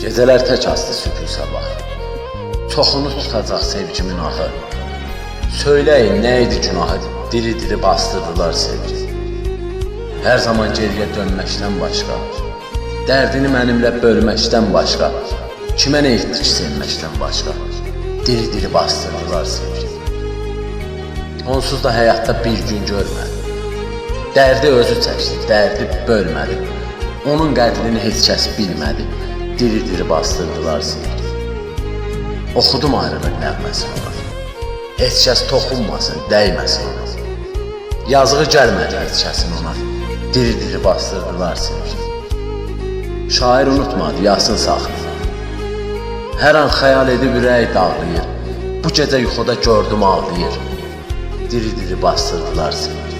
Gecələr tək astı sübh sabah. Çoxunu tutacaq sevgimin ahı. Söyləyin nə idi günahı? Diri-diri bastırdılar sevgi. Hər zaman geriyə dönməkdən başqa, dərdini mənimlə bölməkdən başqa, kimə nə etdi ki sevməkdən başqa? Diri-diri bastırdılar sevgi. Onsuz da həyatda bir gün görmədi. Dərdi özü çəkdi, dərdi bölmədi. Onun qədrini heç kəs bilmədi. Diri-diri bastırdılar sevgi. Oxudum ayrılıq nəğməsini. Heç kəs toxunmasın, dəyməsin. Yazığı gəlmədi heç kəsin ona. Diri-diri bastırdılar sevgi. Şair unutmadı, yasın saxlı. Hər an xəyal edib ürək dağlayır. Bu gecə yuxuda gördüm ağlayır. Diri-diri bastırdılar sevgi.